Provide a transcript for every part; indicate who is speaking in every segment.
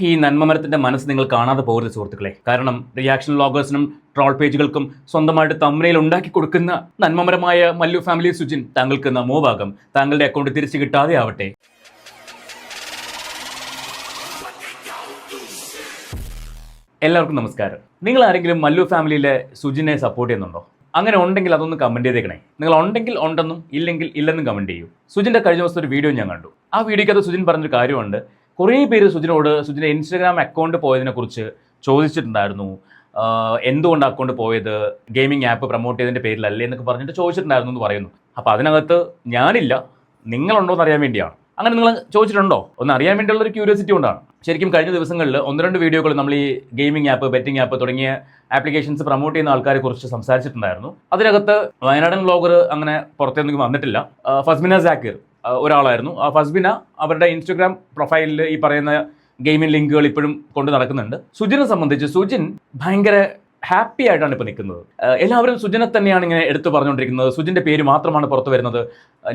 Speaker 1: ഈ നന്മമരത്തിന്റെ മനസ്സ് നിങ്ങൾ കാണാതെ പോകരുത് സുഹൃത്തുക്കളെ. കാരണം റിയാക്ഷൻ വ്ളോഗേഴ്സിനും ട്രോൾ പേജുകൾക്കും സ്വന്തമായിട്ട് തമ്മനയിൽ ഉണ്ടാക്കി കൊടുക്കുന്ന നന്മമരമായ മല്ലു ഫാമിലി സുജിൻ താങ്കൾക്ക് നമോഭാഗം താങ്കളുടെ അക്കൗണ്ട് തിരിച്ചു കിട്ടാതെ ആവട്ടെ. എല്ലാവർക്കും നമസ്കാരം. നിങ്ങൾ ആരെങ്കിലും മല്ലു ഫാമിലിയിലെ സുജിനെ സപ്പോർട്ട് ചെയ്യുന്നുണ്ടോ? അങ്ങനെ ഉണ്ടെങ്കിൽ അതൊന്ന് കമന്റ് ചെയ്തേക്കണേ. നിങ്ങൾ ഉണ്ടെങ്കിൽ ഉണ്ടെന്നും ഇല്ലെങ്കിൽ ഇല്ലെന്നും കമന്റ് ചെയ്യൂ. സുജിന്റെ കഴിഞ്ഞ ദിവസത്തെ ഒരു വീഡിയോ ഞാൻ കണ്ടു. ആ വീഡിയോയ്ക്കകത്ത് സുജിൻ പറഞ്ഞൊരു കാര്യമുണ്ട്. കുറേ പേര് സുജിനോട് സുജിന്റെ ഇൻസ്റ്റാഗ്രാം അക്കൗണ്ട് പോയതിനെ കുറിച്ച് ചോദിച്ചിട്ടുണ്ടായിരുന്നു. എന്തുകൊണ്ട് അക്കൗണ്ട് പോയത്? ഗെയിമിംഗ് ആപ്പ് പ്രൊമോട്ട് ചെയ്തതിന്റെ പേരിലല്ലേ എന്നൊക്കെ പറഞ്ഞിട്ട് ചോദിച്ചിട്ടുണ്ടായിരുന്നു എന്ന് പറയുന്നു. അപ്പോൾ അതിനകത്ത് ഞാനില്ല നിങ്ങളുണ്ടോ എന്ന് അറിയാൻ വേണ്ടിയാണ്. അങ്ങനെ നിങ്ങൾ ചോദിച്ചിട്ടുണ്ടോ? ഒന്ന് അറിയാൻ വേണ്ടിയുള്ള ഒരു ക്യൂരിയോസിറ്റി കൊണ്ടാണ്. ശരിക്കും കഴിഞ്ഞ ദിവസങ്ങളിൽ ഒന്ന് രണ്ട് വീഡിയോകൾ നമ്മൾ ഈ ഗെയിമിംഗ് ആപ്പ് ബെറ്റിംഗ് ആപ്പ് തുടങ്ങിയ ആപ്ലിക്കേഷൻസ് പ്രൊമോട്ട് ചെയ്യുന്ന ആൾക്കാരെ കുറിച്ച് സംസാരിച്ചിട്ടുണ്ടായിരുന്നു. അതിനകത്ത് വയനാടൻ ബ്ലോഗർ അങ്ങനെ പുറത്തേക്ക് വന്നിട്ടില്ല. ഫസ്മിന ജാക്കിർ ആ, ഒരാളായിരുന്നു. ഫസ്ബിന അവരുടെ ഇൻസ്റ്റഗ്രാം പ്രൊഫൈലിൽ ഈ പറയുന്ന ഗെയിമിംഗ് ലിങ്കുകൾ ഇപ്പോഴും കൊണ്ട് നടക്കുന്നുണ്ട്. സുജിനെ സംബന്ധിച്ച് സുജിൻ ഭയങ്കര ഹാപ്പി ആയിട്ടാണ് ഇപ്പോൾ നിൽക്കുന്നത്. എല്ലാവരും സുജിനെ തന്നെയാണ് ഇങ്ങനെ എടുത്തു പറഞ്ഞുകൊണ്ടിരിക്കുന്നത്. സുജിന്റെ പേര് മാത്രമാണ് പുറത്തു വരുന്നത്.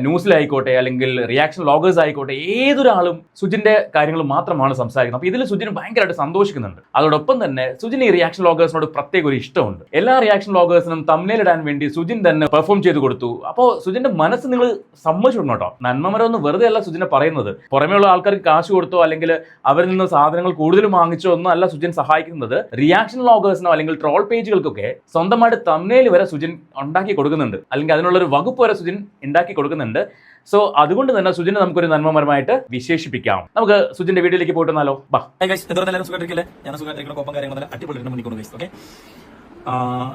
Speaker 1: ന്യൂസിലായിക്കോട്ടെ അല്ലെങ്കിൽ റിയാക്ഷൻ ലോഗേഴ്സ് ആയിക്കോട്ടെ ഏതൊരാളും സുജിന്റെ കാര്യങ്ങൾ മാത്രമാണ് സംസാരിക്കുന്നത്. അപ്പോൾ ഇതിൽ സുജിൻ ഭയങ്കരമായിട്ട് സന്തോഷിക്കുന്നുണ്ട്. അതോടൊപ്പം തന്നെ സുജിന് ഈ റിയാക്ഷൻ ലോഗേഴ്സിനോട് പ്രത്യേക ഒരു ഇഷ്ടമുണ്ട്. എല്ലാ റിയാക്ഷൻ ലോഗേഴ്സിനും തമ്മിലിടാൻ വേണ്ടി സുജിൻ തന്നെ പെർഫോം ചെയ്ത് കൊടുത്തു. അപ്പോൾ സുജിന്റെ മനസ്സ് നിങ്ങൾ സമ്മതിച്ചിടണം കേട്ടോ നന്മമരമൊന്നും വെറുതെ അല്ല സുജിനെ പറയുന്നത്. പുറമെയുള്ള ആൾക്കാർക്ക് കാശ് കൊടുത്തോ അല്ലെങ്കിൽ അവരിൽ നിന്ന് സാധനങ്ങൾ കൂടുതൽ വാങ്ങിച്ചോ ഒന്നും അല്ല സുജിൻ സഹായിക്കുന്നത്. റിയാക്ഷൻ ലോഗേഴ്സിനോ അല്ലെങ്കിൽ ട്രോൾ പേജുകൾക്കൊക്കെ സ്വന്തമായിട്ട് തമ്മിൽ വരെ സുജിൻ ഉണ്ടാക്കി കൊടുക്കുന്നുണ്ട്. അല്ലെങ്കിൽ അതിനുള്ള ഒരു വകുപ്പ് വരെ സുജിൻ ഉണ്ടാക്കി കൊടുക്കുന്നുണ്ട്. സോ അതുകൊണ്ട് തന്നെ സുജിനെ നമുക്കൊരു നന്മമരമായിട്ട് വിശേഷിപ്പിക്കാം. നമുക്ക് സുജിന്റെ വീട്ടിലേക്ക് പോയിട്ട് വന്നാലോ ബാ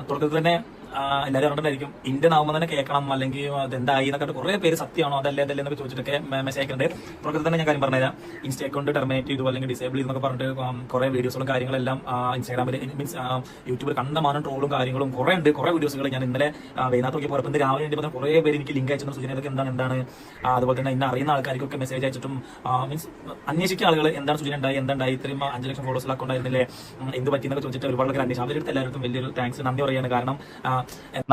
Speaker 2: തുടക്കത്തിൽ തന്നെ എല്ലാവരും കണ്ടിട്ടായിരിക്കും ഇന്ത്യൻ ആവുമ്പോൾ തന്നെ കേൾക്കണം. അല്ലെങ്കിൽ അതെന്തായി എന്നൊക്കെ കുറെ പേര് സത്യമാണോ? അതല്ലേ അതല്ലേ എന്നൊക്കെ ചോദിച്ചിട്ടൊക്കെ മെസ്സേജ് അയക്കുന്നുണ്ട്. പ്രകൃതി തന്നെ ഞാൻ കാര്യം പറഞ്ഞുതരാം. ഇൻസ്റ്റ അക്കൗണ്ട് ടെർമിനേറ്റ് ചെയ്തു അല്ലെങ്കിൽ ഡിസേബിൾ എന്നൊക്കെ പറഞ്ഞിട്ട് കുറേ വീഡിയോസുകളും കാര്യങ്ങളെല്ലാം ഇൻസ്റ്റാഗ്രാമിൽ മീൻസ് യൂട്യൂബിൽ കണ്ടമാനം ട്രോളും കാര്യങ്ങളും കുറെ ഉണ്ട്. കുറെ വീഡിയോസുകൾ ഞാൻ ഇന്നലെ വൈകുന്നേരത്ത് നോക്കിയപ്പോൾ ഇന്ന് രാവിലെ വേണ്ടി പറഞ്ഞാൽ കുറെ പേര് എനിക്ക് ലിങ്ക് അയച്ചു സൂചന ഇതൊക്കെ എന്താണ് എന്താണ്? അതുപോലെ തന്നെ ഇന്ന് അറിയുന്ന ആൾക്കാർക്കൊക്കെ മെസ്സേജ് അയച്ചിട്ടും മീൻസ് അന്വേഷിക്കുന്ന ആളുകൾ എന്താണ് സൂചന ഉണ്ടായി എന്തുണ്ടായി ഇത്രയും അഞ്ച് ലക്ഷം ഫോളോസ് അക്കൗണ്ട് ആയിരുന്നില്ലേ? ഉം, എന്ത് പറ്റിയെന്നൊക്കെ ചോദിച്ചിട്ട് ഒരുപാട് പേര് അന്വേഷിച്ചു. അവരുടെ എല്ലാവർക്കും വലിയൊരു താങ്ക്സ് നന്ദി പറയുകയാണ്. കാരണം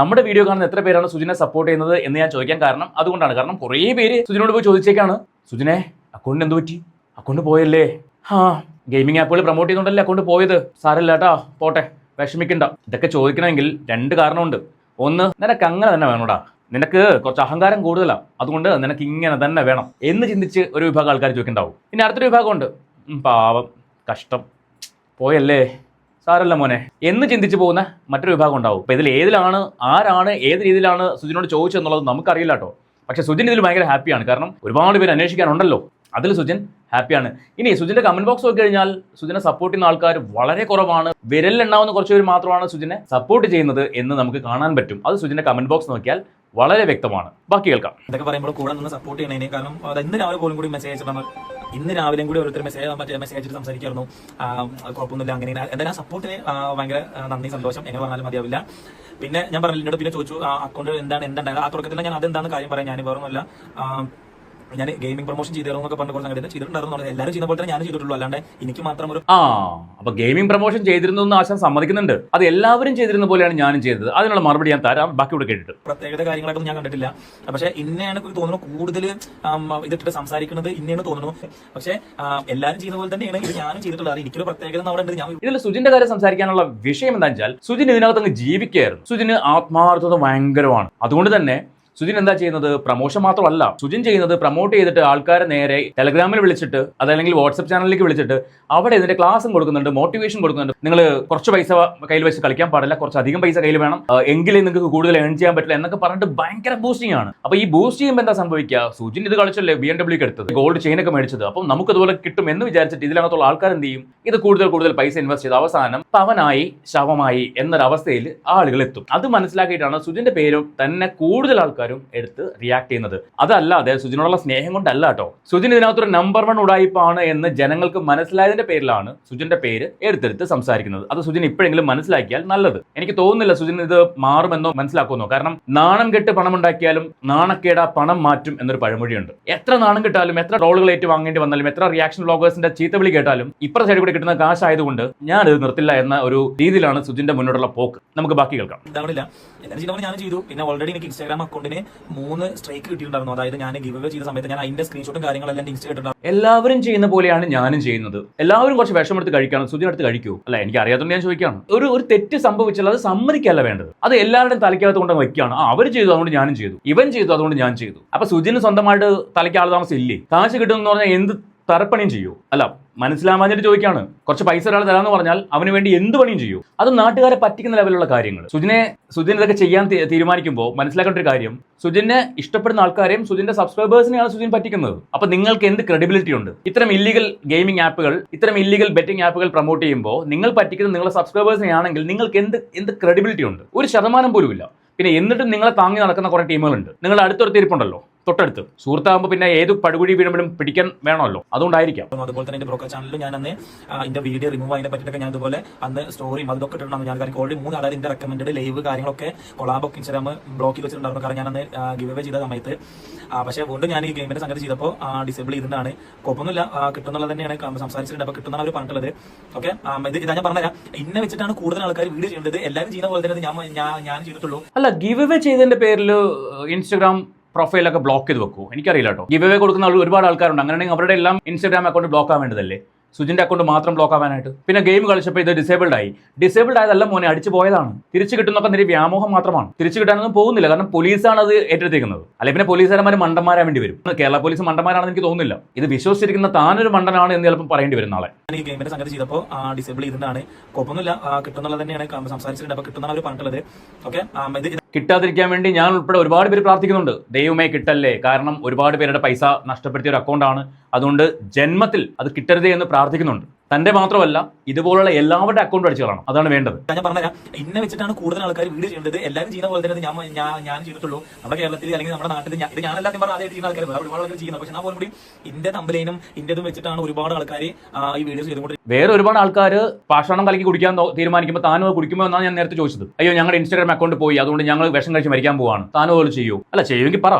Speaker 1: നമ്മുടെ വീഡിയോ കാണുന്ന എത്ര പേരാണ് സുജിനെ സപ്പോർട്ട് ചെയ്യുന്നത് എന്ന് ഞാൻ ചോദിക്കാൻ കാരണം അതുകൊണ്ടാണ്. കാരണം കുറേ പേര് സുജിനോട് പോയി ചോദിച്ചേക്കാണ്. സുജിനെ അക്കൗണ്ട് എന്ത് പറ്റി? അക്കൗണ്ട് പോയല്ലേ? ആ ഗെയിമിംഗ് ആപ്പുകൾ പ്രൊമോട്ട് ചെയ്യുന്നുണ്ടല്ലേ അക്കൗണ്ട് പോയത്? സാരല്ല കേട്ടാ പോട്ടെ വിഷമിക്കണ്ട. ഇതൊക്കെ ചോദിക്കണമെങ്കിൽ രണ്ട് കാരണമുണ്ട്. ഒന്ന് നിനക്ക് അങ്ങനെ തന്നെ വേണോടാ. നിനക്ക് കുറച്ച് അഹങ്കാരം കൂടുതലാണ് അതുകൊണ്ട് നിനക്ക് ഇങ്ങനെ തന്നെ വേണം എന്ന് ചിന്തിച്ച് ഒരു വിഭാഗം ആൾക്കാർ ചോദിക്കണ്ടാവും. പിന്നെ അടുത്തൊരു വിഭാഗമുണ്ട്. പാവം കഷ്ടം. പോയല്ലേ? സാരല്ല മോനെ. എന്ന് ചിന്തിച്ചു പോകുന്ന മറ്റൊരു വിഭാഗം ഉണ്ടാവും. അപ്പൊ ഇതിൽ ഏതിലാണ് ആരാണ് ഏത് രീതിയിലാണ് സുജിനോട് ചോദിച്ചെന്നുള്ളത് നമുക്കറിയില്ല കേട്ടോ. പക്ഷെ സുജിൻ ഇതിൽ ഭയങ്കര ഹാപ്പിയാണ്. കാരണം ഒരുപാട് പേര് അന്വേഷിക്കാനുണ്ടല്ലോ. അതിൽ സുജിൻ ഹാപ്പിയാണ്. ഇനി സുജിന്റെ കമന്റ് ബോക്സ് നോക്കി കഴിഞ്ഞാൽ സുജിനെ സപ്പോർട്ട് ചെയ്യുന്ന ആൾക്കാർ വളരെ കുറവാണ്. വിരലിലുണ്ടാവുന്ന കുറച്ച് പേര് മാത്രമാണ് സുജിനെ സപ്പോർട്ട് ചെയ്യുന്നത് എന്ന് നമുക്ക് കാണാൻ പറ്റും. അത് സുജിന്റെ കമന്റ് ബോക്സ് നോക്കിയാൽ വളരെ വ്യക്തമാണ്. ബാക്കി കേൾക്കാം.
Speaker 2: ഇതൊക്കെ പറയുമ്പോൾ കൂടെ നിന്ന് സപ്പോർട്ട് ചെയ്യണേനെ കാരണം അത് രാവിലെ പോലും കൂടി മെസ്സേജ് അയച്ചിട്ടാണ് ഇന്ന് രാവിലെയും കൂടി ഓരോരുത്തർ മെസ്സേജ് മറ്റേ മെസ്സേജ് അയച്ചിട്ട് സംസാരിക്കായിരുന്നു. കുഴപ്പമൊന്നുമില്ല അങ്ങനെ. എന്തായാലും ആ സപ്പോർട്ടിന് ഭയങ്കര നന്ദി സന്തോഷം. എങ്ങനെ പറഞ്ഞാലും മതിയാവില്ല. പിന്നെ ഞാൻ പറഞ്ഞില്ല എന്നോട് പിന്നെ ചോദിച്ചു ആ അക്കൗണ്ട് എന്താണ് എന്താണ് ആ തുടക്കത്തിൽ ഞാൻ അതെന്താണ് കാര്യം പറയാം. ഞാൻ വേറൊന്നുമല്ല. ഞാൻ ഗെയിമിംഗ് പ്രൊമോഷൻ ചെയ്തു എന്നൊക്കെ പറഞ്ഞ കുറച്ച് സംഗതി ചെയ്തിട്ടുണ്ടായിരുന്നു എല്ലാവരും ചെയ്യുന്ന പോലെ തന്നെ ഞാൻ ചെയ്തിട്ടുള്ളൂ. അല്ലാണ്ട് എനിക്ക് മാത്രം ഒരു
Speaker 1: ആ അപ്പൊ ഗെയിമിംഗ് പ്രൊമോഷൻ ചെയ്തിരുന്നു എന്ന് ആശാൻ സമ്മതിക്കുന്നുണ്ട്. അത് എല്ലാവരും ചെയ്തിരുന്ന പോലെയാണ് ഞാനും ചെയ്തത്. അതിനുള്ള മറുപടി ഞാൻ തരാം. ബാക്കി ഇവിടെ കേട്ടിട്ട്.
Speaker 2: പ്രത്യേകത കാര്യങ്ങളൊക്കെ ഞാൻ കണ്ടിട്ടില്ല. പക്ഷെ ഇന്നെയാണ് തോന്നുന്നു കൂടുതൽ ഇതിട്ടിട്ട് സംസാരിക്കുന്നത് ഇന്നെയാണ് തോന്നുന്നു. പക്ഷെ എല്ലാവരും ചെയ്ത പോലെ തന്നെയാണ്. ഇത് ഞാനും ചെയ്തിട്ടുള്ളത്. അത് എനിക്കൊരു പ്രത്യേകത അവിടെ ഉണ്ട്. ഞാൻ
Speaker 1: ഇതിൽ സുജിന്റെ കാര്യം സംസാരിക്കാനുള്ള വിഷയം എന്താ വെച്ചാൽ സുജിൻ ഇതിനകത്ത് അങ്ങ് ജീവിക്കുകയായിരുന്നു സുജിന് ആത്മാർത്ഥത ഭയങ്കരമാണ്. അതുകൊണ്ട് തന്നെ സുജിൻ എന്താ ചെയ്യുന്നത്? പ്രമോഷൻ മാത്രമല്ല. സുജിൻ ചെയ്യുന്നത് പ്രൊമോട്ട് ചെയ്തിട്ട് ആൾക്കാരെ നേരെ ടെലഗ്രാമിൽ വിളിച്ചിട്ട് അതല്ലെങ്കിൽ വാട്സപ്പ് ചാനലിലേക്ക് വിളിച്ചിട്ട് അവിടെ ഇതിന്റെ ക്ലാസ്സും കൊടുക്കുന്നുണ്ട് മോട്ടിവേഷൻ കൊടുക്കുന്നുണ്ട്. നിങ്ങൾ കുറച്ച് പൈസ കയ്യിൽ വെച്ച് കളിക്കാൻ പാടില്ല കുറച്ച് അധികം പൈസ കയ്യിൽ വേണം. എങ്കിലും നിങ്ങൾക്ക് കൂടുതൽ ഏൺ ചെയ്യാൻ പറ്റില്ല എന്നൊക്കെ പറഞ്ഞിട്ട് ഭയങ്കര ബൂസ്റ്റിംഗ് ആണ്. അപ്പൊ ഈ ബൂസ്റ്റ് ചെയ്യുമ്പോൾ എന്താ സംഭവിക്കുക? സുജിൻ ഇത് കളിച്ചല്ലേ ബി എം ഡബ്ല്യൂക്ക് എടുത്തത്? ഗോൾഡ് ചെയിൻ ഒക്കെ മേടിച്ചത്. അപ്പം നമുക്ക് ഇതുപോലെ കിട്ടും എന്ന് വിചാരിച്ചിട്ട് ഇതിനകത്തുള്ള ആൾക്കാർ എന്ത് ചെയ്യും? ഇത് കൂടുതൽ കൂടുതൽ പൈസ ഇൻവെസ്റ്റ് ചെയ്ത് അവസാനം പവനായി ശവമായി എന്നൊരവസ്ഥയിൽ ആളുകൾ എത്തും. അത് മനസ്സിലാക്കിയിട്ടാണ് സുജിന്റെ പേരും തന്നെ കൂടുതൽ ആൾക്കാരും എടുത്ത് റിയാക്ട് ചെയ്യുന്നത്. അതല്ലാതെ സുജിനോടുള്ള സ്നേഹം കൊണ്ടല്ല കേട്ടോ. സുജിൻ ഇതിനകത്തൊരു നമ്പർ വൺ ഉടായ്പാണ് എന്ന് ജനങ്ങൾക്ക് മനസ്സിലായതിന്റെ പേരിലാണ് സുജിന്റെ പേര് എടുത്തെടുത്ത് സംസാരിക്കുന്നത്. അത് സുജിൻ ഇപ്പോഴെങ്കിലും മനസ്സിലാക്കിയാൽ നല്ലത്. എനിക്ക് തോന്നുന്നില്ല സുജിൻ ഇത് മാറുമെന്നോ മനസ്സിലാക്കുമെന്നോ. കാരണം നാണം കെട്ട് പണം ഉണ്ടാക്കിയാലും നാണക്കേടാ പണം മാറ്റും എന്നൊരു പഴമൊഴിയുണ്ട്. എത്ര നാണം കിട്ടാലും എത്ര റോളുകൾ ഏറ്റു വാങ്ങേണ്ടി വന്നാലും എത്ര റിയാക്ഷൻ ബ്ലോഗേഴ്സിന്റെ ചീത്ത വിളി കേട്ടാലും ഇപ്പുറ സൈഡിൽ കൂടി കിട്ടുന്ന കാശായതുകൊണ്ട് ഞാൻ ഇത് നിർത്തില്ല എന്ന ഒരു രീതിയിലാണ് സുജിന്റെ മുന്നോട്ടുള്ള പോക്ക്. നമുക്ക് ബാക്കി കേൾക്കാം.
Speaker 2: ഞാൻ ചെയ്തു. പിന്നെ ഓൾറെഡി എനിക്ക് ഇൻസ്റ്റാഗ്രാം അക്കൗണ്ട് അക്കൗണ്ടിന് മൂന്ന് സ്ട്രൈക്ക് കിട്ടിയിട്ടുണ്ടായിരുന്നു. അതായത് ഞാൻ ഗിവ് ചെയ്ത സമയത്ത് ഞാൻ അതിന്റെ സ്ക്രീൻഷോട്ടും കാര്യങ്ങളെല്ലാം ഇൻസ്റ്റ ഇട്ടിട്ടുണ്ടായിരുന്നു.
Speaker 1: എല്ലാവരും ചെയ്യുന്ന പോലെയാണ് ഞാനും ചെയ്യുന്നത്. എല്ലാവരും കുറച്ച് വിഷമെടുത്ത് കഴിക്കണം സുജിനടുത്ത് കഴിക്കൂ. അല്ല എനിക്ക് അറിയാത്തതുകൊണ്ട് ഞാൻ ചോദിക്കുകയാണ്. ഒരു ഒരു തെറ്റ് സംഭവിച്ചാൽ അത് സമ്മതിക്കല്ല വേണ്ടത്. അത് എല്ലാവരുടെയും തലയ്ക്കകത്ത് കൊണ്ട് വയ്ക്കുകയാണ് അവർ ചെയ്തു അതുകൊണ്ട് ഞാനും ചെയ്തു. ഇവൻ ചെയ്തു അതുകൊണ്ട് ഞാൻ ചെയ്തു. അപ്പൊ സുജിന് സ്വന്തമായിട്ട് തലയ്ക്ക് ആൾ താമസം ഇല്ലേ കാശ് കിട്ടുമെന്ന് പറഞ്ഞാൽ എന്ത് തറപ്പണിയും ചെയ്യൂ. അല്ല മനസ്സിലാമാഞ്ഞിട്ട് ചോദിക്കാണ്. കുറച്ച് പൈസ ഒരാൾ തരാന്ന് പറഞ്ഞാൽ അവന് വേണ്ടി എന്ത് പണിയും ചെയ്യൂ. അത് നാട്ടുകാരെ പറ്റിക്കുന്ന ലെവലുള്ള കാര്യങ്ങൾ. സുജിനെ സുജിൻ ഇതൊക്കെ ചെയ്യാൻ തീരുമാനിക്കുമ്പോൾ മനസ്സിലാക്കേണ്ട ഒരു കാര്യം സുജിനെ ഇഷ്ടപ്പെടുന്ന ആൾക്കാരെയും സുജിന്റെ സബ്സ്ക്രൈബേഴ്സിനെയാണ് സുജിൻ പറ്റിക്കുന്നത്. അപ്പൊ നിങ്ങൾക്ക് എന്ത് ക്രെഡിബിലിറ്റി ഉണ്ട്? ഇത്തരം ഇല്ലീഗൽ ഗെയിമിംഗ് ആപ്പുകൾ ഇത്തരം ഇല്ലീഗൽ ബെറ്റിംഗ് ആപ്പുകൾ പ്രൊമോട്ട് ചെയ്യുമ്പോൾ നിങ്ങൾ പറ്റിക്കുന്ന നിങ്ങളുടെ സബ്സ്ക്രൈബേഴ്സിനെ ആണെങ്കിൽ നിങ്ങൾക്ക് എന്ത് എന്ത് ക്രെഡിബിലിറ്റി ഉണ്ട്? ഒരു ശതമാനം പോലും ഇല്ല പിന്നെ എന്നിട്ടും നിങ്ങളെ താങ്ങി നടക്കുന്ന കുറെ ടീമുകളുണ്ട് നിങ്ങളുടെ അടുത്തൊരു തീർപ്പുണ്ടല്ലോ തൊട്ടടുത്ത്. സുഹൃത്താകുമ്പോൾ പിന്നെ ഏത് പടുകുഴി വീഴുമ്പോഴും പിടിക്കാൻ വേണമല്ലോ. അതുകൊണ്ടായിരിക്കാം.
Speaker 2: അതുപോലെ തന്നെ എന്റെ ബ്രോക്കർ ചാനലിൽ ഞാൻ അന്ന് എന്റെ വീഡിയോ റിമൂവ് അതിനെ പറ്റിയിട്ടൊക്കെ ഞാൻ ഇതുപോലെ അന്ന് സ്റ്റോറിയും അതൊക്കെ ഇട്ടിട്ടുണ്ടായിരുന്നു. ഞാൻ കാര്യം ഓൾറെഡി മൂന്ന് അതായത് എന്റെ റെക്കമെൻഡ് ലൈവ് കാര്യങ്ങളൊക്കെ കൊളാബൊക്കെ ഇൻസ്റ്റാഗ്രാം ബ്ലോക്കിൽ വെച്ചിട്ടുണ്ടായിരുന്നു. കാരണം ഞാൻ അന്ന് ഗിവ് അവേ ചെയ്ത സമയത്ത്. പക്ഷേ വീണ്ടും ഞാൻ ഈ ഗെയിമിന്റെ സംഗതി ചെയ്തപ്പോൾ ഡിസേബിൾ ചെയ്തിട്ടാണ് കുഴപ്പമൊന്നുമില്ല. കിട്ടുന്നുള്ളത് തന്നെയാണ്. സംസാരിച്ചിട്ടുണ്ട്. അപ്പോൾ കിട്ടുന്ന അവർ പറഞ്ഞിട്ടുള്ളത്. ഓക്കെ ഇത് ഇതാ ഞാൻ പറഞ്ഞുതരാം. ഇന്നെ വെച്ചിട്ടാണ് കൂടുതൽ ആൾക്കാർ വീഡിയോ ചെയ്യേണ്ടത് എല്ലാവരും ചെയ്യുന്ന പോലെ തന്നെ ഞാൻ ഞാൻ- ഞാൻ ചെയ്തിട്ടുള്ളൂ.
Speaker 1: അല്ല ഗിവ് അവേ ചെയ്തതിന്റെ പേരിൽ ഇൻസ്റ്റഗ്രാം പ്രൊഫൈലൊക്കെ ബ്ലോക്ക് ചെയ്ത് വെക്കൂ. എനിക്കറിയില്ല കേട്ടോ ഗിവ് അവേ കൊടുക്കുന്ന ഒരുപാട് ആൾക്കാരുണ്ട്. അങ്ങനെയാണെങ്കിൽ അവരുടെ എല്ലാം ഇൻസ്റ്റാഗ്രാം അക്കൗണ്ട് ബ്ലോക്ക് ആവേണ്ടതല്ലേ സുജിന്റെ അക്കൗണ്ട് മാത്രം ബ്ലോക്ക് ആവാനായിട്ട്. പിന്നെ ഗെയിം കളിച്ചപ്പോൾ ഇത് ഡിസേബിൾഡ് ആയി. ഡിസേബിൾഡ് ആയതല്ല മോനെ അടിച്ചു പോയതാണ്. തിരിച്ചു കിട്ടുന്നൊക്കെ നിന്റെ വ്യാമോഹം മാത്രമാണ്. തിരിച്ചു കിട്ടാനൊന്നും പോകുന്നില്ല. കാരണം പോലീസാണ് അത് ഏറ്റെടുത്തിരിക്കുന്നത് അല്ലെങ്കിൽ പിന്നെ പോലീസുകാരന്മാർ മണ്ടന്മാരാൻ വേണ്ടി വരും. കേരള പോലീസ് മണ്ടന്മാരാണെന്ന് എനിക്ക് തോന്നുന്നില്ല. ഇത് വിശ്വസിച്ചിരിക്കുന്ന താനൊരു മണ്ടനാണ് എന്ന് ചിലപ്പോൾ പറയേണ്ടി വരും നാളെ.
Speaker 2: ഈ ഗെയിമിന്റെ സംഗതി ചെയ്തപ്പോൾ ഡിസേബിൾ ചെയ്തിട്ടാണ്. കുഴപ്പമൊന്നുമില്ല. കിട്ടുന്നുള്ളത് തന്നെയാണ്. സംസാരിച്ചിട്ടുണ്ട്. അപ്പോൾ കിട്ടുന്ന അവർ പറഞ്ഞിട്ടുള്ളത്. ഓക്കെ
Speaker 1: കിട്ടാതിരിക്കാൻ വേണ്ടി ഞാൻ ഉൾപ്പെടെ ഒരുപാട് പേര് പ്രാർത്ഥിക്കുന്നുണ്ട്. ദൈവമേ കിട്ടല്ലേ? കാരണം ഒരുപാട് പേരുടെ പൈസ നഷ്ടപ്പെടുത്തിയ ഒരു അക്കൗണ്ടാണ് അതുകൊണ്ട് ജന്മത്തിൽ അത് കിട്ടരുതേ എന്ന് പ്രാർത്ഥിക്കുന്നുണ്ട്. തന്റെ മാത്രമല്ല ഇതുപോലുള്ള എല്ലാവരുടെ അക്കൗണ്ട് അടിച്ചു കളയണം അതാണ് വേണ്ടത്.
Speaker 2: ഞാൻ പറഞ്ഞുതരാം. ഇന്നെ വെച്ചിട്ടാണ് കൂടുതൽ ആൾക്കാർ വീട് ചെയ്യേണ്ടത്. എല്ലാവരും ചെയ്യുന്ന പോലെ തന്നെ ഞാൻ ഞാൻ ചെയ്തിട്ടുള്ളൂ. നമ്മുടെ കേരളത്തിൽ അല്ലെങ്കിൽ നമ്മുടെ നാട്ടിൽ ഞാൻ ഇത് ഞാനല്ല പറഞ്ഞ ആദ്യമായിട്ട് ചെയ്യുന്ന ആൾക്കാർ വേറെ ഒരുപാട് ആൾക്കാർ ചെയ്യുന്നത്. പക്ഷെ ഞാൻ പോലും കൂടി ഇന്ത്യ തമ്പലൈനും ഇന്ത്യതും വെച്ചിട്ടാണ് ഒരുപാട് ആൾക്കാർ ഈ വീഡിയോസ് ചെയ്തുകൊണ്ട്
Speaker 1: വേറെ ഒരുപാട് ആൾക്കാർ പാഷാണം കലക്കി കുടിക്കാൻ തീരുമാനിക്കുമ്പോൾ താനും കുടിക്കുമ്പോൾ കുടിക്കുമോ എന്നാണ് ഞാൻ നേരത്തെ ചോദിച്ചത്. അയ്യോ ഞങ്ങളുടെ ഇൻസ്റ്റാഗ്രാം അക്കൗണ്ട് പോയി. അതുകൊണ്ട് ഞങ്ങൾ വിഷം കഴിച്ച് മരിക്കാൻ പോവാണ്. താനും പോലും ചെയ്യൂ. അല്ല ചെയ്യുമെങ്കിൽ പറ.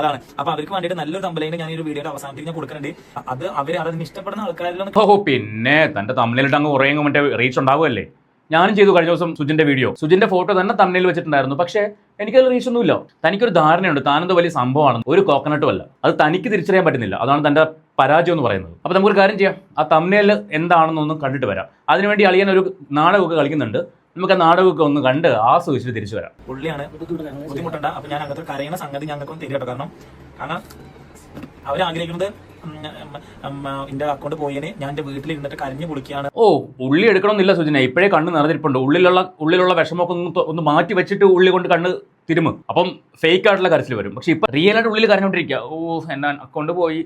Speaker 2: അതാണ്. അപ്പൊ അവർക്ക് വേണ്ടിയിട്ട് നല്ലൊരു തമ്പലേനെ ഞാൻ ഈ ഒരു വീഡിയോയുടെ അവസാനത്തിൽ ഞാൻ കൊടുക്കുന്നുണ്ട്. അത് അവർ അതിന് ഇഷ്ടപ്പെടുന്ന ആൾക്കാരിലൊന്നും
Speaker 1: ഓ പിന്നെ തന്റെ തമ്മിലിട്ട് അങ്ങ് കുറേ മറ്റേ റീച്ച് ഉണ്ടാവുമല്ലേ ഞാനും ചെയ്തു കഴിഞ്ഞ ദിവസം സുജിന്റെ വീഡിയോ സുജിന്റെ ഫോട്ടോ തന്നെ തമ്മിൽ വെച്ചിട്ടുണ്ടായിരുന്നു. പക്ഷേ എനിക്കത് റീച്ച് ഒന്നുമില്ല. തനിക്കൊരു ധാരണയുണ്ട്. താനെന്തോ വലിയ സംഭവമാണ്. ഒരു കോക്കനട്ടും അല്ല. അത് തനിക്ക് തിരിച്ചറിയാൻ പറ്റുന്നില്ല. അതാണ് തന്റെ പരാജയം എന്ന് പറയുന്നത്. അപ്പൊ നമുക്കൊരു കാര്യം ചെയ്യാം. ആ തമ്മിൽ എന്താണെന്നൊന്നും കണ്ടിട്ട് വരാം. അതിനുവേണ്ടി അളിയൻ ഒരു നാടകമൊക്കെ കളിക്കുന്നുണ്ട്. നമുക്ക് ആ നാടകമൊക്കെ ഒന്ന് കണ്ട് ആസ്വദിച്ചിട്ട് തിരിച്ചു വരാം.
Speaker 2: പുള്ളിയാണ്. ബുദ്ധിമുട്ടുണ്ട്. അപ്പൊ ഞാൻ അങ്ങനത്തെ കരയണ സംഗതി ഞങ്ങൾക്കൊന്നും തരികട്ടോ കാരണം കാരണം അവർ ആഗ്രഹിക്കുന്നത് എന്റെ അക്കൗണ്ട് പോയതിന് ഞാൻ എന്റെ വീട്ടിൽ ഇരുന്നിട്ട് കരഞ്ഞു കുളിക്കുകയാണ്.
Speaker 1: ഓ ഉള്ളി എടുക്കണമെന്നില്ല സുജന. ഇപ്പോഴേ കണ്ണ് നിറഞ്ഞിരിപ്പുണ്ട്. ഉള്ളിലുള്ള ഉള്ളിലുള്ള വിഷമമൊക്കെ ഒന്ന് മാറ്റി വെച്ചിട്ട് ഉള്ളി കൊണ്ട് കണ്ണ് തിരുമ്. അപ്പം ഫേക്ക് ആയിട്ടുള്ള കരച്ചിൽ വരും. പക്ഷെ ഇപ്പൊ റിയൽ ആയിട്ട് ഉള്ളിൽ കരഞ്ഞോണ്ടിരിക്കുക ഓ എന്നാ അക്കൗണ്ട് പോയി.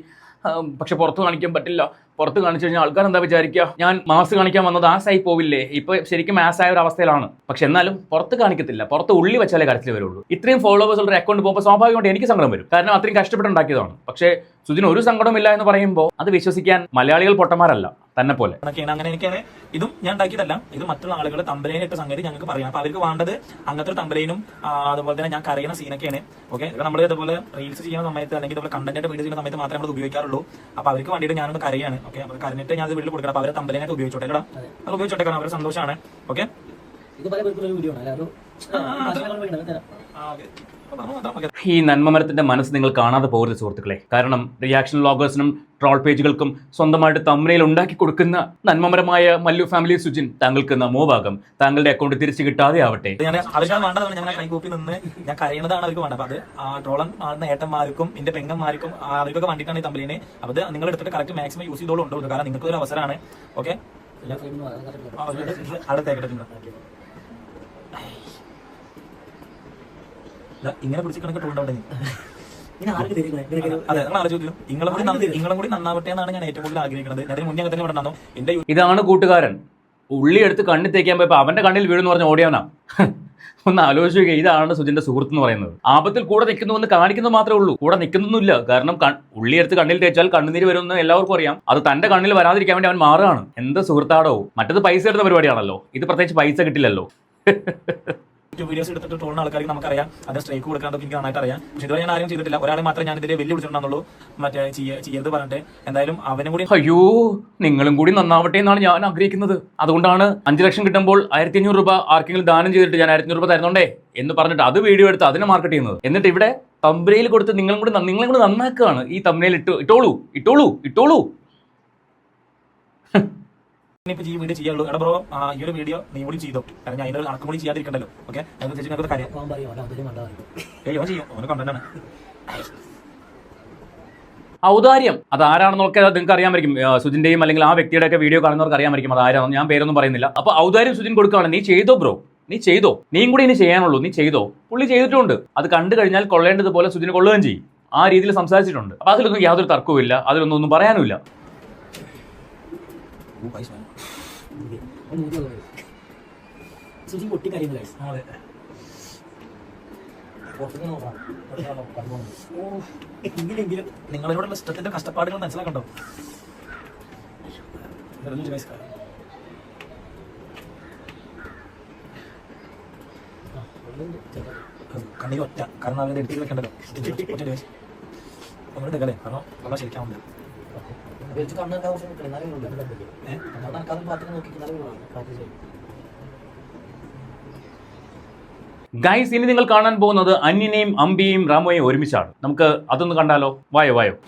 Speaker 1: പക്ഷെ പുറത്ത് കാണിക്കാൻ പറ്റില്ല. പുറത്ത് കാണിച്ചു കഴിഞ്ഞാൽ ആൾക്കാർ എന്താ വിചാരിക്കുക? ഞാൻ മാസ് കാണിക്കാൻ വന്നത് ആസായി പോവില്ലേ? ഇപ്പൊ ശരിക്കും മാസ് ആയ ഒരു അവസ്ഥയിലാണ്. പക്ഷെ എന്നാലും പുറത്ത് കാണിക്കത്തില്ല. പുറത്ത് ഉള്ളി വെച്ചാലേ കരച്ചിൽ വരുള്ളൂ. ഇത്രയും ഫോളോവേഴ്സ് ഉള്ള അക്കൗണ്ട് പോകുമ്പോൾ സ്വാഭാവികമായിട്ട് എനിക്ക് സങ്കടം വരും. കാരണം അത്രയും കഷ്ടപ്പെട്ടുണ്ടാക്കിയതാണ്. പക്ഷേ സുജിന് ഒരു സങ്കടമില്ല എന്ന് പറയുമ്പോൾ അത് വിശ്വസിക്കാൻ മലയാളികൾ പൊട്ടന്മാരല്ല തന്നെ പോലെ.
Speaker 2: അങ്ങനെ എനിക്കാണ് ഇതും ഞാൻ ഉണ്ടാക്കിയതല്ല. ഇത് മറ്റുള്ള ആളുകളുടെ തമ്പലേനൊക്കെ സംഗതി ഞങ്ങൾക്ക് പറയാം അപ്പൊ അവർക്ക് വേണ്ടത് അങ്ങനത്തെ ഒരു തമ്പലൈനും അതുപോലെ തന്നെ ഞാൻ കരയുന്ന സീനൊക്കെയാണ് ഓക്കെ നമ്മൾ ഇതുപോലെ റീൽസ് ചെയ്യുന്ന സമയത്ത് അല്ലെങ്കിൽ ഇതുപോലെ കണ്ടന്റ് വീഡിയോ ചെയ്യുന്ന സമയത്ത് മാത്രമേ നമ്മൾ ഉപയോഗിക്കാറുള്ളൂ. അപ്പൊ അവർക്ക് വേണ്ടിയിട്ട് ഞാനൊന്ന് കരയാണ്. ഓക്കെ അപ്പൊ കരഞ്ഞിട്ട് ഞാൻ വീട്ടിൽ കൊടുക്കണം. അപ്പൊ അവരെ തമ്പലിനെ ഉപയോഗിച്ചോട്ടെ അല്ലടാ? അത്. ഉപയോഗിച്ചോട്ടെ കാരണം അവരെ സന്തോഷമാണ് ഓക്കെ?
Speaker 3: ഇത് പല ഒരു വീഡിയോ ആണ്. അല്ല? അത്
Speaker 1: ഈ നന്മമരത്തിന്റെ മനസ്സ് നിങ്ങൾ കാണാതെ പോകരുത് സുഹൃത്തുക്കളെ. കാരണം റിയാക്ഷൻ വ്ളോഗേഴ്സിനും ട്രോൾ പേജുകൾക്കും സ്വന്തമായിട്ട് തമ്മനയിൽ ഉണ്ടാക്കി കൊടുക്കുന്ന നന്മമരമായ മല്ലു ഫാമിലി സുജിൻ താങ്കൾക്ക് നമോഭാഗം താങ്കളുടെ അക്കൗണ്ട് തിരിച്ചു കിട്ടാതെ ആവട്ടെ.
Speaker 2: ഞാൻ ഞാൻ നിന്ന് ഞാൻ അത് ആ പെങ്ങന്മാർക്കും അവർക്കൊക്കെ വേണ്ടിയിട്ടാണ് ഈ തമ്പലിനെ അത് നിങ്ങൾ എടുത്തിട്ട് കറക്റ്റ് യൂസ് കാരണം നിങ്ങൾക്ക് ഒരു അവസരമാണ് ഇങ്ങനെ പിടിച്ച് കണക്ക്
Speaker 1: ഇതാണ് കൂട്ടുകാരൻ. ഉള്ളി എടുത്ത് കണ്ണിൽ തേക്കാൻ പോയപ്പോ അവന്റെ കണ്ണിൽ വീഴുന്ന് പറഞ്ഞ ഓടിയവനാ. ഒന്ന് ആലോചിക്കുക ഇതാണ് സുജിന്റെ സുഹൃത്ത് എന്ന് പറയുന്നത്. ആപത്തിൽ കൂടെ നിൽക്കുന്നു എന്ന് കാണിക്കുന്നത് മാത്രമേ ഉള്ളൂ. കൂടെ നിൽക്കുന്നൊന്നുമില്ല. കാരണം ഉള്ളി എടുത്ത് കണ്ണിൽ തേച്ചാൽ കണ്ണുനീര് വരുമെന്ന് എല്ലാവർക്കും അറിയാം. അത് തന്റെ കണ്ണിൽ വരാതിരിക്കാൻ വേണ്ടി അവൻ മാറുകയാണ്. എന്ത് സുഹൃത്താടോ. മറ്റത് പൈസ എടുത്ത പരിപാടിയാണല്ലോ. ഇത് പ്രത്യേകിച്ച് പൈസ കിട്ടില്ലല്ലോ.
Speaker 2: യൂട്യൂബ് വീഡിയോസ് എടുത്തിട്ട് ട്രോളുന്ന ആൾക്കാർക്ക് നമുക്കറിയാം. അത് സ്ട്രൈക്ക് കൊടുക്കാൻ എനിക്ക് നന്നായിട്ട് അറിയാം. പക്ഷെ ഇതുവരെ ഞാൻ ആരും ചെയ്തിട്ടില്ല. ഒരാളെ മാത്രമേ ഞാൻ ഇതിന്റെ വെല്ലു വിളിച്ചിട്ടുണ്ടെന്നുള്ളൂ മറ്റേ ചെയ്യ- ചെയ്യരുത് പറഞ്ഞിട്ട്. എന്തായാലും അവനും കൂടി
Speaker 1: അയ്യോ നിങ്ങളും കൂടി നന്നാവട്ടെ എന്നാണ് ഞാൻ ആഗ്രഹിക്കുന്നത്. അതുകൊണ്ടാണ് അഞ്ചു ലക്ഷം കിട്ടുമ്പോൾ ആയിരത്തി അഞ്ഞൂറ് രൂപ ആർക്കെങ്കിലും ദാനം ചെയ്തിട്ട് ഞാൻ ആയിരത്തി രൂപ തരുന്നുണ്ടേ എന്ന് പറഞ്ഞിട്ട് അത് വീഡിയോ എടുത്ത് അതിനെ മാർക്കറ്റ് ചെയ്യുന്നത്. എന്നിട്ട് ഇവിടെ തമ്പരയിൽ കൊടുത്ത് നിങ്ങളും കൂടി നിങ്ങളും കൂടി നന്നാക്കുകയാണ്. ഈ തമ്പനയിൽ ഇട്ടു ഇട്ടോളൂ ഇട്ടോളൂ ഇട്ടോളൂ.
Speaker 2: ഇനിയിപ്പോ ഈ വീഡിയോ ചെയ്യാനുള്ളൂ. എടാ ബ്രോ ഈ ഒരു വീഡിയോ നീ കൂടി ചെയ്തോ? കാരണം ഞാൻ അതിനൊരു കണക്കും കൂടി ചെയ്യാതിരിക്കണ്ടല്ലോ. ഓക്കെ ഞങ്ങൾ ചേച്ചി ഞങ്ങൾക്ക് കാര്യം. ഏയ് ചെയ്യും. അവന് കണ്ടന്റ്
Speaker 1: ഔദാര്യം. അത് ആരാണെന്നൊക്കെ നിങ്ങൾക്ക് അറിയാമായിരിക്കും സുജിന്റെയും അല്ലെങ്കിൽ ആ വ്യക്തിയുടെ ഒക്കെ വീഡിയോ കാണുന്നവർക്ക് അറിയാമായിരിക്കും അത് ആരാണെന്ന് ഞാൻ പേരൊന്നും പറയുന്നില്ല. അപ്പൊ ഔദാര്യം സുജിൻ കൊടുക്കുകയാണ്. നീ ചെയ്തോ ബ്രോ നീ ചെയ്തോ? നീയും കൂടി ഇനി ചെയ്യാനുള്ളൂ. നീ ചെയ്തോ? പുള്ളി ചെയ്തിട്ടുണ്ട്. അത് കണ്ടു കഴിഞ്ഞാൽ കൊള്ളേണ്ടതുപോലെ സുജിന് കൊള്ളുകയും ചെയ്യും. ആ രീതിയിൽ സംസാരിച്ചിട്ടുണ്ട്. അപ്പൊ അതിലൊന്നും യാതൊരു തർക്കവും ഇല്ല അതിലൊന്നും ഒന്നും പറയാനുമില്ല.
Speaker 3: സുജി പൊട്ടി പോകുന്നു.
Speaker 2: ഓ, ഇഷ്ടത്തിന്റെ കഷ്ടപ്പാടുകൾ മനസ്സിലാക്കണ്ടോ? കണ്ണീർ. ഒറ്റ. കാരണം അവരുടെ എടുത്തിട്ട് വെക്കണ്ടല്ലോ. ഒന്നുകൂടെ എടുക്കല്ലേ കാരണം നമ്മളെ
Speaker 3: അപ്പൊ വെച്ച് കണ്ണ് നടക്കാൻ കുറച്ച് നിൽക്കണം. എന്നാലേ നോക്കി എന്നാലേ.
Speaker 1: ഗൈസ് ഇനി നിങ്ങൾ കാണാൻ പോകുന്നത് അന്യനെയും അമ്പിയെയും റാമോയും ഒരുമിച്ചാണ്. നമുക്ക് അതൊന്ന് കണ്ടാലോ? വായോ വായോ.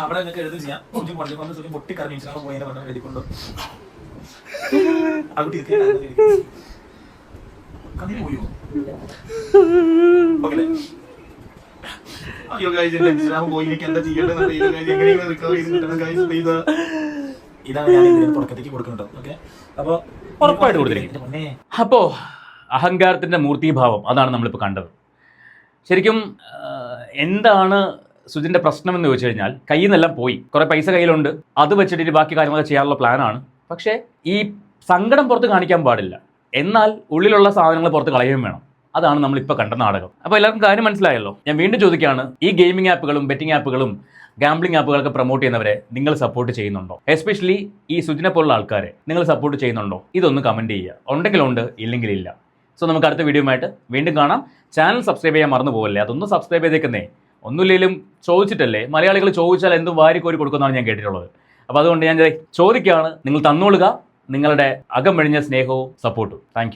Speaker 2: അവിടെ നിങ്ങൾക്ക് എഴുതി ചെയ്യാം. പൊട്ടിക്കറങ്ങി പോയി പോയതിനെ എഴുതിക്കൊണ്ടു ആ കുട്ടി ഇരിക്ക്, ആ കുട്ടി ഇരിക്ക്. കണ്ണിന് പോയോ ഓക്കെ അയ്യോ ഗൈസ് എന്റെ എക്സാം പോയി? എനിക്ക് എന്താ ചെയ്യേണ്ടത്. എങ്ങനെയെങ്കിലും റിക്കവർ ചെയ്ത് കിട്ടണം ഗൈസ് പ്ലീസ് ഇതാണ് ഞാൻ ഇതിന് തുടക്കത്തേക്ക് കൊടുക്കുന്നത്. ഓക്കെ. അപ്പോൾ
Speaker 1: ഉറപ്പായിട്ട് കൊടുത്തിരിക്കും.
Speaker 2: എന്റെ പൊന്നേ
Speaker 1: അപ്പോൾ അഹങ്കാരത്തിന്റെ മൂർത്തീഭാവം അതാണ് നമ്മളിപ്പോൾ കണ്ടത്. ശരിക്കും എന്താണ് സുജിന്റെ പ്രശ്നം എന്ന് ചോദിച്ചു കഴിഞ്ഞാൽ കയ്യിൽ നിന്നെല്ലാം പോയി. കുറേ പൈസ കയ്യിലുണ്ട്. അത് വെച്ചിട്ട് ബാക്കി കാര്യങ്ങളൊക്കെ ചെയ്യാനുള്ള പ്ലാനാണ് പക്ഷേ ഈ സങ്കടം പുറത്ത് കാണിക്കാൻ പാടില്ല. എന്നാൽ ഉള്ളിലുള്ള സാധനങ്ങൾ പുറത്ത് കളയുകയും വേണം. അതാണ് നമ്മൾ ഇപ്പോൾ കണ്ട നാടകം. അപ്പോൾ എല്ലാവർക്കും കാര്യം മനസ്സിലായല്ലോ? ഞാൻ വീണ്ടും ചോദിക്കുകയാണ് ഈ ഗെയിമിംഗ് ആപ്പുകളും ബെറ്റിംഗ് ആപ്പുകളും ഗാംബ്ലിംഗ് ആപ്പുകളൊക്കെ പ്രൊമോട്ട് ചെയ്യുന്നവരെ നിങ്ങൾ സപ്പോർട്ട് ചെയ്യുന്നുണ്ടോ? എസ്പെഷ്യലി ഈ സുജിനെ പോലുള്ള ആൾക്കാരെ നിങ്ങൾ സപ്പോർട്ട് ചെയ്യുന്നുണ്ടോ? ഇതൊന്ന് കമന്റ് ചെയ്യുക. ഉണ്ടെങ്കിലുണ്ട് ഇല്ലെങ്കിൽ ഇല്ല. സോ നമുക്ക് അടുത്ത വീഡിയോയുമായിട്ട് വീണ്ടും കാണാം. ചാനൽ സബ്സ്ക്രൈബ് ചെയ്യാൻ മറന്നു പോകല്ലേ അതൊന്ന് സബ്സ്ക്രൈബ് ചെയ്തേക്കുന്നേ. ഒന്നുമില്ലെങ്കിലും ചോദിച്ചിട്ടല്ലേ? മലയാളികൾ ചോദിച്ചാൽ എന്തും വാരിക്കോരി കൊടുക്കുന്നതാണ് ഞാൻ കേട്ടിട്ടുള്ളത്. അപ്പോൾ അതുകൊണ്ട് ഞാൻ ചോദിക്കുകയാണ്. നിങ്ങൾ തന്നോളുക. നിങ്ങളുടെ അകമഴിഞ്ഞ സ്നേഹവും സപ്പോർട്ടും. താങ്ക്